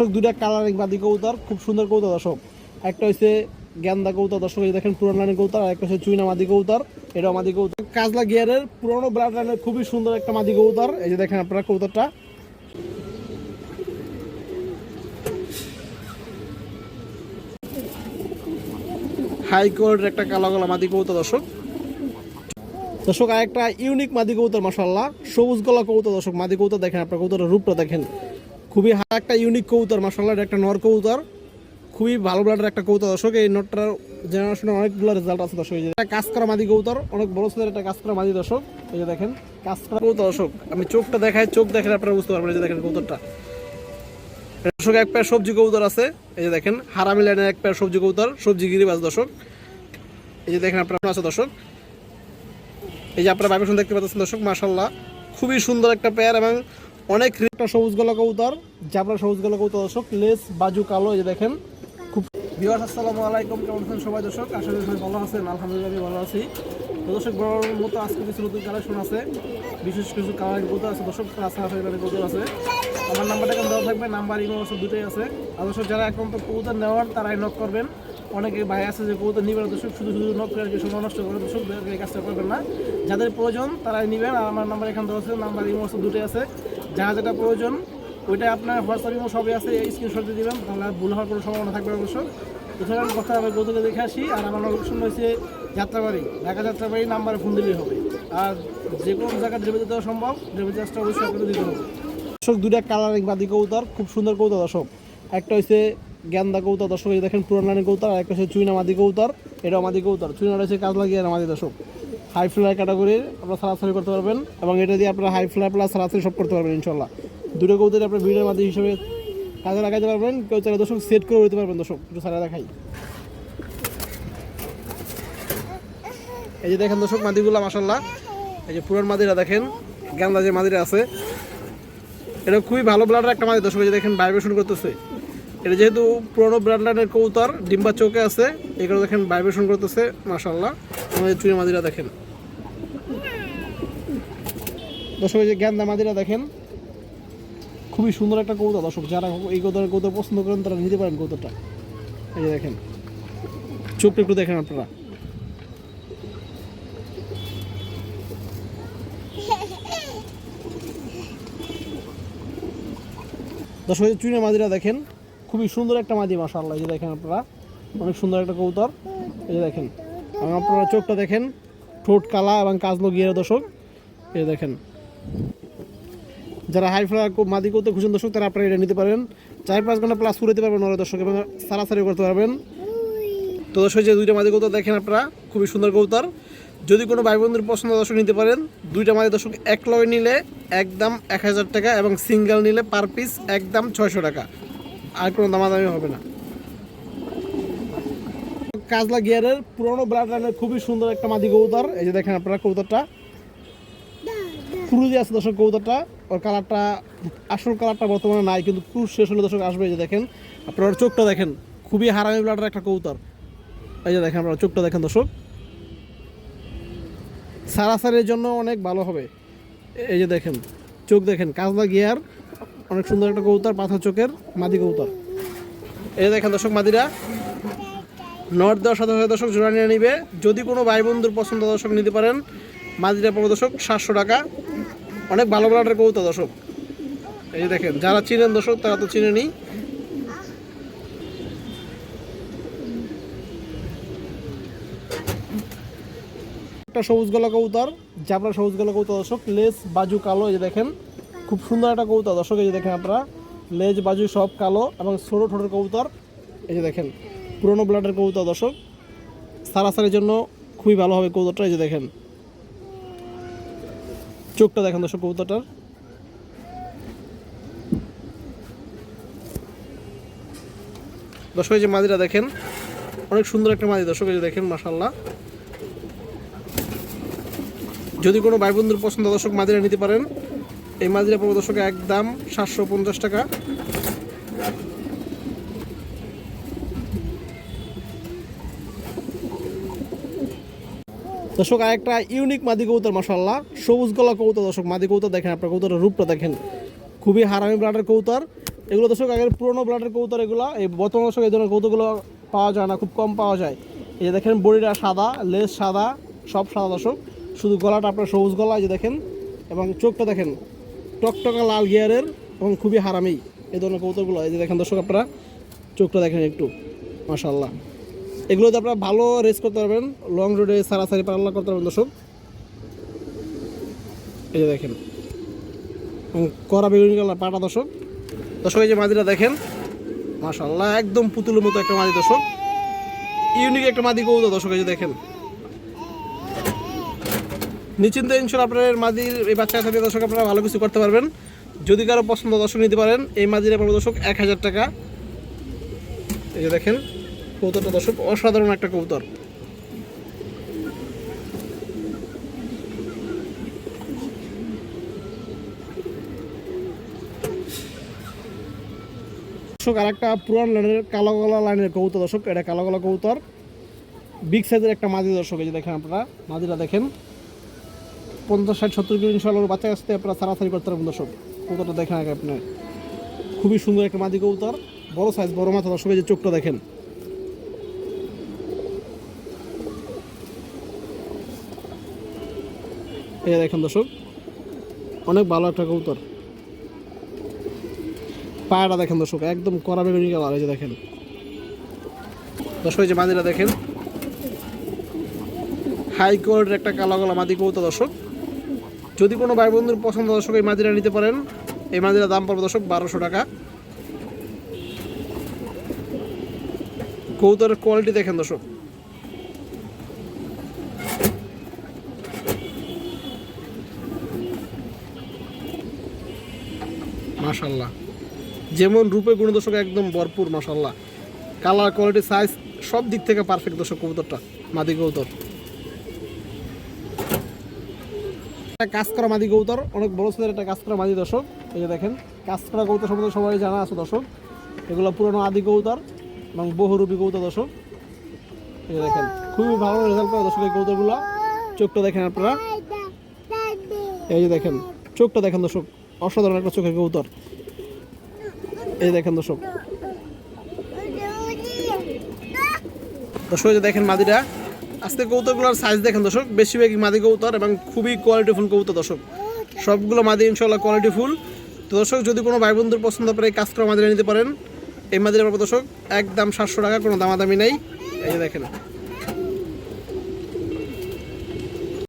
দর্শক, দুইটা কালারিং বাদি কৌতার খুব সুন্দর কৌতার দর্শক। একটা হচ্ছে গেন্দা কৌতার দর্শক, এই দেখেন পুরান লাইনের কৌতার আর একটা হচ্ছে চুইনা মাদি কৌতার এটাও মাদি কৌতার কাজলা গিয়ারের পুরনো ব্লাড লাইনের খুবই সুন্দর একটা মাদি কৌতার এই যে দেখেন আপনারা কৌতারটা হাই একটা কালো কালো মাদি কৌতা দর্শক। দর্শক, আরেকটা ইউনিক মাদি কৌতার মাসাল্লাহ সবুজ গলা কৌতা দর্শক, মাদি কৌতা দেখেন আপনার কৌতার রূপটা দেখেন। খুবই হা একটা ইউনিক কৌতার মাসাল্লাহ একটা নর কৌতার খুবই ভালো ব্লাডের একটা কৌতা দর্শক, এই নটটার জেনারেশনে অনেকগুলো রেজাল্ট আছে দর্শক। এই যে কাজ করা মাদি কৌতার অনেক বড় ছেলের একটা কাজ করা মাদি দর্শক। এই যে দেখেন কাজ করা কৌতা দর্শক, আমি চোখটা দেখাই, চোখ দেখেন আপনারা বুঝতে পারবেন এই যে দেখেন কৌতারটা দর্শক, এক প্যার সবজি কৌতার আছে। এই যে দেখেন, হারামি লাইনের এক প্যার সবজি কৌতার সবজি গিরিবাজ দর্শক। এই যে দেখেন আপনারা আছে দর্শক? এই যে আপনারা ভাইবেশন দেখতে পাচ্ছেন দর্শক মাশাল্লাহ খুবই সুন্দর একটা পেয়ার এবং অনেক একটা সবুজ গলা কৌতার জাবরা সবুজ গলা কৌতার দর্শক, লেস, বাজু, কালো, এই দেখেন, খুব ভিউয়ার্স, আসসালামু আলাইকুম, কেমন আছেন সবাই দর্শক? আসলে সবাই ভালো আছেন, আলহামদুলিল্লাহ আমি ভালো আছি। তো দর্শক, বড় মতো আজকে কিছু নতুন কালেকশন আছে, বিশেষ কিছু কালারিং কৌতা আছে। দর্শক, কাঁচা কালারিং কৌতা আছে। আমার নাম্বারটা কেন দেওয়া থাকবে? নাম্বার ইমো আছে দুটোই আছে। আর দর্শক, যারা এখন তো কৌতা নেওয়ার, তারাই নক করবেন। অনেকে ভাই আছে যে কৌতা নিবেন দর্শক, শুধু শুধু নক করে সময় নষ্ট করে দর্শক, এই কাজটা করবেন না। যাদের প্রয়োজন, তারাই নেবেন। আর আমার নাম্বার এখানে দেওয়া আছে, নাম্বার ইমো আছে দুটোই আছে। যারা যেটা প্রয়োজন, ওইটা আপনার হোয়াটসঅ্যাপ ইমো সবই আছে স্ক্রিনশট দিয়ে দিবেন, তাহলে ভুল হওয়ার কোনো সম্ভাবনা থাকবে অবশ্য এছাড়া কথা আমি গৌতমকে দেখে আসি, আর আমার লোকেশন হয়েছে যাত্রাবাড়ি, ঢাকা যাত্রাবাড়ি নাম্বারে ফোন দিলেই হবে। আর যে কোনো জায়গায় ডেলিভারি দেওয়া সম্ভব ডেলিভারি চার্জটা অবশ্যই আপনাদের দিতে হবে। দর্শক, দুইটা কালারিং বাদি কৌতার খুব সুন্দর কৌতা দর্শক। একটা হচ্ছে গেন্দা কৌতা দর্শক, এই দেখেন পুরান লাইনের কৌতার আর একটা হচ্ছে চুইনা মাদি কৌতার এটাও মাদি কৌতার চুইনাটা হচ্ছে কাজ লাগিয়ে মাদি দর্শক। হাই ফ্লাই ক্যাটাগরির আপনারা সারাসারি করতে পারবেন এবং এটা দিয়ে আপনারা হাই ফ্লাই প্লাস সারাসারি সব করতে পারবেন ইনশাল্লাহ দুটো কৌতার আপনার ভিডিওর মাদি হিসেবে কাজে লাগাইতে পারবেন, কেউ চাইলে দর্শক সেট করে দিতে পারবেন, দর্শক, একটু সারা দেখাই। এই যে দেখেন দর্শক, মাদিগুলো মাসাল্লাহ এই যে পুরান মাদিরা দেখেন গান্দা যে মাদিরা আছে। এটা খুবই ভালো ব্লাডের একটা মাদি, দর্শক, এই যে দেখেন ভাইব্রেশন করতেছে। এটা যেহেতু পুরোনো ব্লাড লাইনের কৌতার ডিম্বা চৌকে আছে এগুলো দেখেন ভাইব্রেশন করতেছে মাসাল্লাহ আমাদের চুরি মাদিরা দেখেন। দর্শক যে গ্যান্দা মাদিরা দেখেন, খুবই সুন্দর একটা কৌতা দর্শক, যারা এই কৌতার কৌতা পছন্দ করেন, তারা নিতে পারেন কৌতাটা এই যে দেখেন, চোখটা একটু দেখেন আপনারা। দর্শক চুইনা মাদিরা দেখেন খুবই সুন্দর একটা মাদি, মাশাআল্লাহ, এই যে দেখেন আপনারা, অনেক সুন্দর একটা কবুতর। এই যে দেখেন, এবং আপনারা চোখটা দেখেন, ঠোঁট কালা এবং কাজলো গিয়ে দর্শক। এই দেখেন, যারা হাই ফ্লার মাদি করতে খুঁজছেন দর্শক, তারা আপনারা এটা নিতে পারেন। চার পাঁচ ঘণ্টা প্লাস ফুরাতে পারবেন ওরা দর্শক, এবং সারাসারি করতে পারবেন। তো দর্শক যে দুইটা মাদি কৌতার দেখেন আপনারা, খুবই সুন্দর কৌতার যদি কোনো ভাই বন্ধুর পছন্দ দর্শক, নিতে পারেন। দুইটা মাদি দর্শক, এক লয় নিলে একদম এক হাজার টাকা এবং সিঙ্গেল নিলে পার পিস একদম ছয়শো টাকা। আর কোনো দামাদামি হবে না। কাজলা গিয়ারের পুরনো ব্লাড লাইনের খুবই সুন্দর একটা মাদি কৌতার এই যে দেখেন আপনারা কৌতারটা ক্রুজে আছে দর্শক কৌতারটা ওর কালারটা আসল কালারটা বর্তমানে নাই, কিন্তু ক্রুজ শেষ হলে দর্শক আসবে এই যে দেখেন। আপনার চোখটা দেখেন, খুবই হারামি ব্লাডের একটা কৌতার এই যে দেখেন আপনারা চোখটা দেখেন দর্শক। সারাসারির জন্য অনেক ভালো হবে। এই যে দেখেন, চোখ দেখেন, কাজলা গিয়ার অনেক সুন্দর একটা কৌতার পাথর চোখের মাদি কৌতার এই দেখেন দর্শক মাদিরা নর্থ দেওয়ার সাথে সাথে দর্শক জোড়া নিয়ে নিবে। যদি কোনো ভাই বন্ধুর পছন্দ দর্শক নিতে পারেন। মাদিরা পড়বে দর্শক সাতশো টাকা। অনেক ভালো ব্লাডের কৌতা দর্শক। এই দেখেন, যারা চিনেন দর্শক, তারা তো চিনে নি একটা সবুজ গলা কৌতার জাবরা সবুজ গলা কৌতা দর্শক, লেস, বাজু, কালো, এই দেখেন। খুব সুন্দর একটা কৌতা দর্শক, এই যে দেখেন আপনারা, লেজ, বাজু সব কালো এবং ছোটো ঠোঁটের কৌতার এই যে দেখেন, পুরনো ব্লাডের কৌতা দর্শক। সারাসারির জন্য খুবই ভালো হবে কৌতাটা এই যে দেখেন। চোখটা দেখেন দর্শক কৌতাটার দর্শক যে মাদিরা দেখেন, অনেক সুন্দর একটা মাদি, দর্শক যে দেখেন মাসাল্লাহ যদি কোনো ভাই বন্ধুর পছন্দ, দর্শক মাদিরা নিতে পারেন। এই মাদিরা পড়বে দর্শক একদম সাতশো পঞ্চাশ টাকা। দর্শক আর একটা ইউনিক মাদি কৌতার মাসাল্লাহ সবুজ গলা কৌতা দর্শক, মাদি কৌতা দেখেন আপনার কৌতার রূপটা দেখেন। খুবই হারামি ব্লাডের কৌতার এগুলো দর্শক, আগের পুরোনো ব্লাডের কৌতর এগুলো। এই বর্তমান দর্শক, এই ধরনের কৌতুকগুলো পাওয়া যায় না, খুব কম পাওয়া যায়। এই যে দেখেন, বডিটা সাদা লেজ সাদা, সব সাদা দর্শক। শুধু গলাটা আপনার সবুজ গলা এই যে দেখেন, এবং চোখটা দেখেন। টকটকা লাল গিয়ারের এবং খুবই হারামি এই ধরনের কৌতুকগুলো এই যে দেখেন দর্শক আপনারা, চোখটা দেখেন একটু। মাশাল্লাহ এগুলোতে আপনারা ভালো রেস করতে পারবেন লং রোডে সারাসারি পাল্লা করতে পারবেন দর্শক। এই যে দেখেন। কড়া বেগুনি কালার পাটা দর্শক। দর্শক, এই যে মাদিটা দেখেন। মাশাল্লাহ একদম পুতুলের মতো একটা মাদি দর্শক। ইউনিক একটা মাদি কৌতো দর্শক, এই যে দেখেন। নিশ্চিন্ত ইনশাল আপনার মাদির এই বাচ্চা থেকে দর্শক, আপনারা ভালো কিছু করতে পারবেন। যদি কারও পছন্দ দর্শক নিতে পারেন, এই মাদির আপনার দর্শক, এক হাজার টাকা। এই যে দেখেন কৌতরটা দর্শক, অসাধারণ একটা কৌতর দর্শক আর একটা পুরান লাইনের কালো গলা লাইনের কৌতর দর্শক, এটা কালো গলা কৌতর বিগ সাইজের একটা মাদি দর্শক, এই যে দেখেন আপনারা মাদিটা দেখেন। পঞ্চাশ ষাট, সত্তর কিলো বাচ্চা থেকে আপনারা সারাসারি করতে পারবেন দর্শক। কৌতরটা দেখেন আগে আপনার খুবই সুন্দর একটা মাদি কৌতর বড় সাইজ বড় মাথা দর্শক এই যে চোখটা দেখেন। এই দেখেন দর্শক, অনেক ভালো একটা কৌতর পায়াটা দেখেন দর্শক, একদম কড়া বেগুনি কালার এই যে দেখেন। দর্শক, এই যে মাদিরা দেখেন। হাই কোয়ালিটির একটা কালো গলা মাদি কৌতা দর্শক। যদি কোনো ভাই বন্ধুর পছন্দ দর্শক এই মাদিরা নিতে পারেন, এই মাদিরা দাম পড়বে দর্শক বারোশো টাকা। কৌতার কোয়ালিটি দেখেন দর্শক। মাশাল্লাহ যেমন রূপে গুণ দর্শক একদম ভরপুর মাশাল্লাহ কালার কোয়ালিটি সাইজ সব দিক থেকে পারফেক্ট দর্শক কবুতরটা, মাদি কবুতর একটা কাজ করা মাদি গৌতর অনেক বড় সাইজের একটা কাজ করা মাদি দর্শক। এই যে দেখেন কাজ করা কবুতর সম্বন্ধে সবাই জানা আছে দর্শক। এগুলো পুরনো আদি গৌতর এবং বহুরূপী কবুতর দর্শক। এই যে দেখেন, খুবই ভালো রেজাল্ট পায় দর্শক এই কবুতরগুলো। চোখটা দেখেন আপনারা। এই যে দেখেন, চোখটা দেখেন দর্শক, অসাধারণ একটা চোখের গৌতর এই দেখেন দর্শক। দর্শক দেখেন মাদিটা। আজকে কৌতুকগুলোর সাইজ দেখেন দর্শক, বেশিরভাগই মাদি কৌতর এবং খুবই কোয়ালিটিফুল কৌতুক দর্শক। সবগুলো মাদি ইনশাল্লাহ কোয়ালিটিফুল তো দর্শক, যদি কোনো ভাই বন্ধুর পছন্দ করে এই কাজ করা মাদিরা নিতে পারেন, এই মাদিরা পাবো দর্শক, একদম সাতশো টাকা, কোনো দামাদামি নেই। এই দেখেন।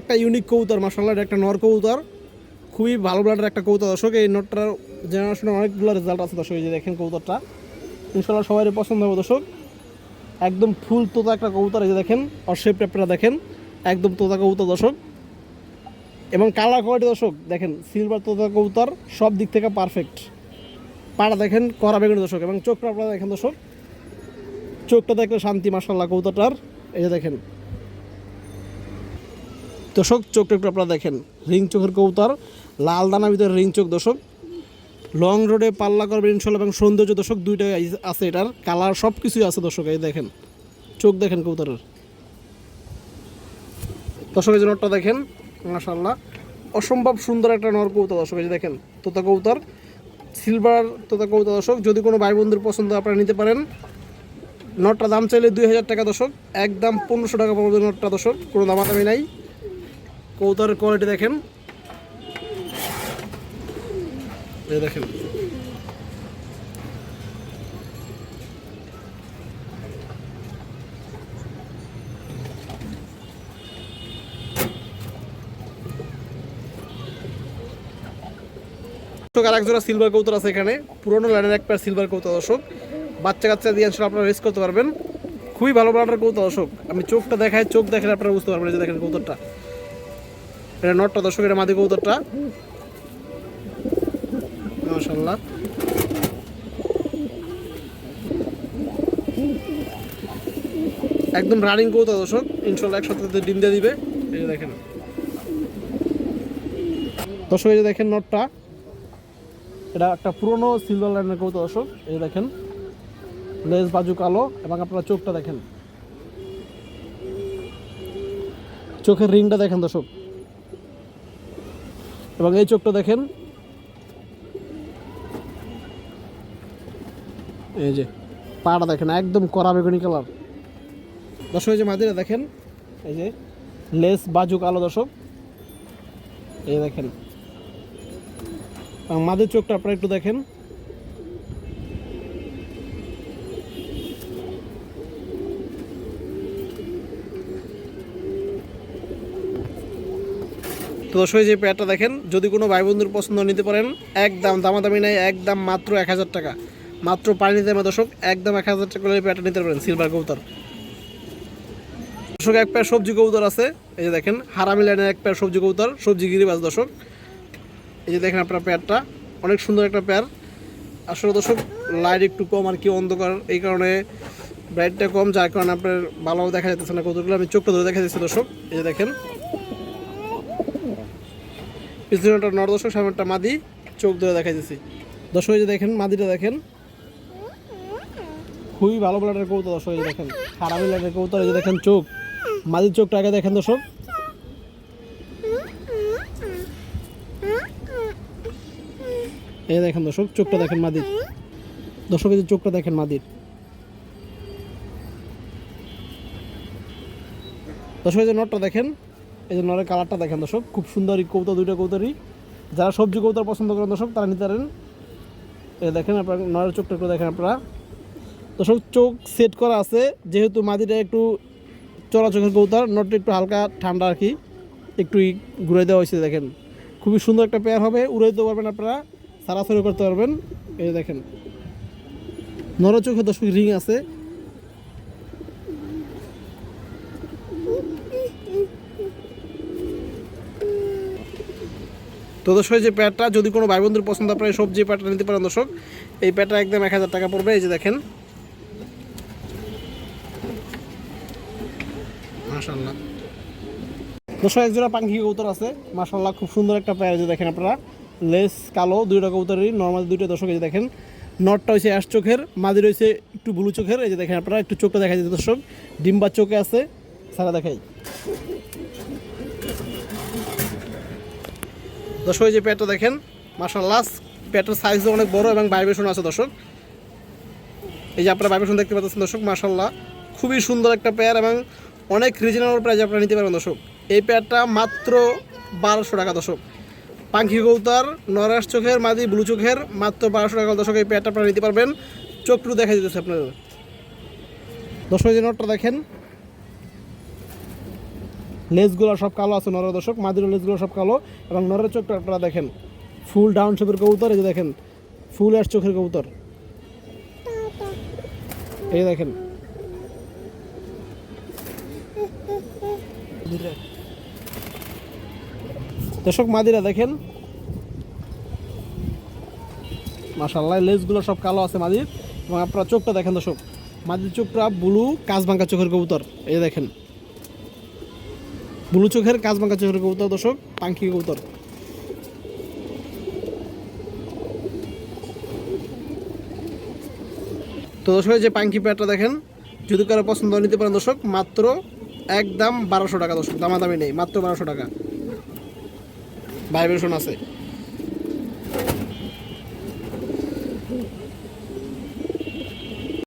একটা ইউনিক কৌতর মাসাল্লাহ একটা নর কৌতর খুবই ভালো ব্লাডের একটা কৌতর দর্শক, এই নটটার জেনারেশনে অনেকগুলো রেজাল্ট আছে দর্শক, এই যে দেখেন কৌতরটা ইনশাল্লাহ সবাই পছন্দ হবে দর্শক। একদম ফুল তোতা একটা কবুতর এই দেখেন আর শেপ টেপটা দেখেন, একদম তোতা কবুতর দর্শক। এবং কালার কোয়ালিটি দর্শক, দেখেন সিলভার তোতা কবুতর, সব দিক থেকে পারফেক্ট পাড়া দেখেন কড়া বেগুন দর্শক, এবং চোখটা আপনারা দেখেন দর্শক। চোখটা দেখলে শান্তি মাসাল্লাহ কবুতরটার। এই যে দেখেন। দর্শক, চোখটা একটু আপনারা দেখেন। রিং চোখের কবুতর, লাল দানা ভিতরে রিং চোখ দর্শক। লং রোডে পাল্লা করবেন ইনশাল্লাহ এবং সৌন্দর্য দর্শক দুইটাই আছে এটার। কালার সব কিছুই আছে দর্শক, এই দেখেন। চোখ দেখেন কবুতরের। দর্শক, এই যে নটটা দেখেন মাশাল্লাহ অসম্ভব সুন্দর একটা নর কবুতর দর্শক, এই দেখেন, তোতা কবুতর, সিলভার তোতা কবুতর দর্শক। যদি কোনো ভাই বন্ধুর পছন্দ, আপনারা নিতে পারেন। নটটা দাম চাইলে দুই হাজার টাকা দর্শক। একদম পনেরোশো টাকা পড়বে নটটা দর্শক, কোনো দামাদামি নাই। কবুতরের কোয়ালিটি দেখেন। এই দেখেন দর্শক আর একজোড়া সিলভার কৌতর আছে এখানে। পুরোনো লাইনের এক পেয়ার সিলভার কৌতর দর্শক। বাচ্চা কাচ্চা দিয়ে আসলে আপনারা রেস করতে পারবেন। খুবই ভালো ব্রান্ডের কৌতর দর্শক। আমি চোখটা দেখায়, চোখ দেখলে আপনারা বুঝতে পারবেন যে দেখেন কৌতরটা এটা নটটা, দর্শক, এটা মাদি কৌতরটা মাশাল্লাহ একদম রানিং কৌতা দর্শক। ইনশাল্লাহ এক সপ্তাহে ডিম দিয়ে দিবে। এই যে দেখেন। দর্শক, এই যে দেখেন নটটা এটা একটা পুরনো সিলভার লাইনের কৌতা দর্শক। এই দেখেন। লেজ বাজু কালো এবং আপনারা চোখটা দেখেন। চোখের রিংটা দেখেন দর্শক। এবং এই চোখটা দেখেন। এই যে পাটা দেখেন, একদম কড়া বেগুনি কালার। দর্শক যে মাদিরা দেখেন, এই যে লেস বাজু কালো দর্শক। এই দেখেন মাদের চোখটা আপনারা একটু দেখেন। তো দর্শক যে পেয়ারটা দেখেন, যদি কোনো ভাই বন্ধুর পছন্দ নিতে পারেন, একদম দামাদামি নাই, একদম মাত্র এক হাজার টাকা। মাত্র পানি নিতে হবে। দর্শক, একদম এক হাজার টাকা করে পেয়ারটা নিতে পারেন সিলভার কবুতর। দর্শক, এক পেয়ার সবজি কবুতর আছে। এই যে দেখেন, হারামি লাইনের এক পেয়ার সবজি কবুতর, সবজি গিরিবাজ দর্শক। এই যে দেখেন আপনার পেয়ারটা অনেক সুন্দর একটা পেয়ার আসলে দর্শক লাইট একটু কম আর কি অন্ধকার, এই কারণে ব্রাইটটা কম, যার কারণে আপনার ভালো দেখা যাচ্ছে না কতগুলো আমি চোখটা ধরে দেখা যাচ্ছে দর্শক, এই যে দেখেন। পিছনেটা নর দর্শক সামনেটা মাদি, চোখ ধরে দেখা যাচ্ছে দর্শক, এই যে দেখেন, মাদিটা দেখেন। খুবই ভালো ব্লাডের কৌতো দর্শক দেখেন খারাপ ব্লাডের কৌতো এই যে দেখেন চোখ মাদির চোখটা আগে দেখেন দর্শক। এই দেখেন দর্শক, চোখটা দেখেন মাদির। দর্শক, এই চোখটা দেখেন মাদির। দর্শক, এই যে নটটা দেখেন, এই যে নরের কালারটা দেখেন দর্শক, খুব সুন্দর এই দুইটা কৌতরই যারা সবজি কৌতর পছন্দ করেন দর্শক, তারা নিতে পারেন। এই দেখেন আপনার নরের চোখটা একটু দেখেন আপনারা। দর্শক, চোখ সেট করা আছে। যেহেতু মাদিটা একটু চলাচলের কৌতার নটটা একটু হালকা ঠান্ডা আর কি। একটু ঘুরে দেওয়া হয়েছে, দেখেন। খুবই সুন্দর একটা পেয়ার হবে উড়ে দিতে পারবেন আপনারা সারাসারি করতে পারবেন। এই দেখেন। নর চোখে দর্শক রিং আছে। তো দর্শক যে প্যাডটা যদি কোনো ভাই বন্ধুর পছন্দ, আপনার সবজি প্যাডটা নিতে পারেন দর্শক। এই প্যাডটা একদম এক হাজার টাকা পড়বে, এই যে দেখেন। মাশাল্লাহ দর্শক, একজোড়া পাখি কবুতর আছে। মাশাল্লাহ খুব সুন্দর একটা প্যার যে দেখেন আপনারা। লেস, কালো, দুইটা কবুতরই নর্মাল দুইটা দর্শক এই যে দেখেন। নটটা হয়েছে অ্যাশ চোখের মাদি রয়েছে একটু ব্লু চোখের, এই যে দেখেন আপনারা, একটু চোখটা দেখা যাচ্ছে দর্শক। ডিম্বার চোখে আছে, সারা দেখাই। দর্শক, এই যে প্যাটটা দেখেন মাশাল্লাহ প্যাটের সাইজও অনেক বড় এবং ভাইব্রেশন আছে দর্শক। এই যে আপনারা ভাইব্রেশন দেখতে পাচ্ছেন দর্শক মাশাল্লাহ খুবই সুন্দর একটা পেয়ার এবং অনেক রিজনেবল প্রাইজে আপনারা নিতে পারবেন দর্শক। এই পেয়ারটা মাত্র বারোশো টাকা দর্শক। পাখি কৌতার নরাস চোখের, মাদি ব্লু চোখের, মাত্র বারোশো টাকা দর্শক এই পেয়ারটা আপনারা নিতে পারবেন। চোখটু দেখা যেতেছে আপনার দর্শক যে নটটা দেখেন। লেজগুলো সব কালো আছে নরের দর্শক, মাদির লেজগুলো সব কালো এবং নরের চোখটা আপনারা দেখেন। ফুল ডাউন শেপের কবুতর, এই যে দেখেন, ফুল অ্যাশ চোখের কবুতর। এই দেখেন দর্শক, মাদিরা দেখেন। মাশাল্লাহ লেজগুলো সব কালো আছে মাদির। এবং আপনারা চোখটা দেখেন দর্শক, মাদির চোখটা ব্লু কাঁচবাঙ্কা চোখের কবুতর। এই দেখেন, ব্লু চোখের কাঁচবাঙ্কা চোখের কবুতর দর্শক, পাঙ্কি কবুতর। তো দর্শক যে পাঙ্কি পেয়ারটা দেখেন, যদি কারও পছন্দ নিতে পারেন দর্শক, মাত্র একদম বারোশো টাকা দর্শক দামাদামি নেই মাত্র বারোশো টাকা। ভাইব্রেশন আছে।